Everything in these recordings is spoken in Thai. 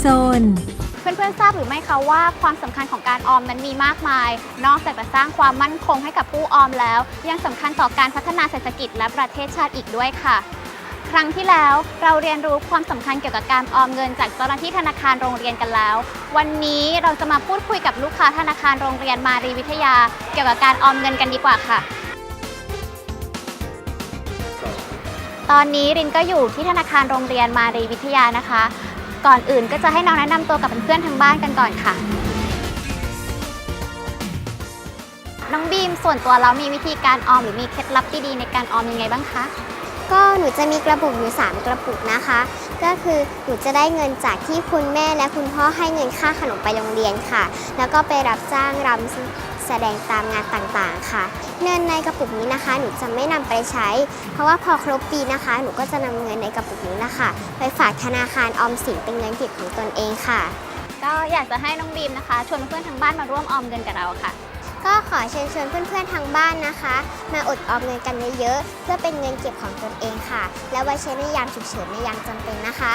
โซน เพื่อนๆทราบหรือไม่คะว่าความสำคัญของการออมนั้นมีมากมาย นอกจากจะสร้างความมั่นคงให้กับผู้ออมแล้ว ยังสำคัญต่อการพัฒนาเศรษฐกิจและประเทศชาติอีกด้วยค่ะ ครั้งที่แล้วเราเรียนรู้ความสำคัญเกี่ยวกับการออมเงินจากเจ้าหน้าที่ธนาคารโรงเรียนกันแล้ว วันนี้เราจะมาพูดคุยกับลูกค้าธนาคารโรงเรียนมารีวิทยา เกี่ยวกับการออมเงินกันดีกว่าค่ะ ตอนนี้รินก็อยู่ที่ธนาคารโรงเรียนมารีวิทยานะคะ ก่อนอื่นก็จะให้น้องแนะนำตัวกับเพื่อนๆทางบ้านกันก่อนค่ะ น้องบีมส่วนตัวเรามีวิธีการออมหรือมีเคล็ดลับดีๆในการออมยังไงบ้างคะก็หนูจะมีกระปุกอยู่ 3 กระปุกนะคะ ก็คือหนูจะได้เงินจากที่คุณแม่และคุณพ่อให้เงินค่าขนมไปโรงเรียนค่ะ แล้วก็ไปรับจ้างรำ แสดงตามงานต่างๆ ค่ะ เงินในกระปุกนี้นะคะ หนูจะไม่นำไปใช้ เพราะว่าพอครบปีนะคะ หนูก็จะนำเงินในกระปุกนี้นะคะ ไปฝากธนาคารออมสินเป็นเงินเก็บของตนเองค่ะ ก็อยากจะให้น้องบีมนะคะ ชวนเพื่อนๆทางบ้านมาร่วมออมเงินกับเราค่ะ ก็ขอเชิญชวนเพื่อนๆทางบ้านนะคะ มาอดออมเงินกันเยอะๆเพื่อเป็นเงินเก็บของตนเองค่ะ และไว้ใช้ในยามฉุกเฉินในยามจำเป็นนะคะ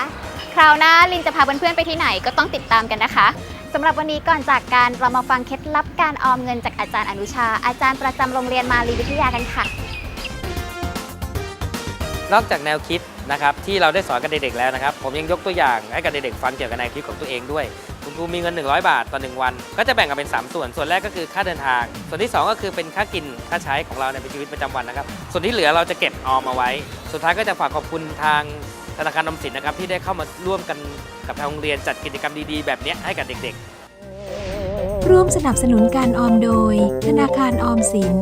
คราวหน้าลินจะพาเพื่อนๆไปที่ไหนก็ต้องติดตามกันนะคะ สำหรับวันนี้ก่อนจากการเรามาฟังเคล็ดลับการออมเงินจากอาจารย์อนุชา อาจารย์ประจำโรงเรียนมารีวิทยากันค่ะ นอกจากแนวคิดนะครับที่เราได้สอนกับเด็กๆแล้วนะครับ ผมยังยกตัวอย่างให้กับเด็กๆฟังเกี่ยวกับแนวคิดของตัวเองด้วย คุณครูมีเงิน 100 บาทต่อ1วัน ก็จะแบ่งกันเป็น 3 ส่วน ส่วนแรกก็คือค่าเดินทาง ส่วนที่ 2 ก็คือเป็นค่ากินค่าใช้ของเราในชีวิตประจำวันนะครับ ส่วนที่เหลือเราจะเก็บออมเอาไว้ สุดท้ายก็จะฝากขอบคุณทางธนาคารนมสินนะครับที่ได้เข้ามาร่วมกันกับทางโรงเรียนจัดกิจกรรมดีๆ แบบนี้ให้กับเด็กๆ ร่วมสนับสนุนการออมโดย ธนาคารออมสิน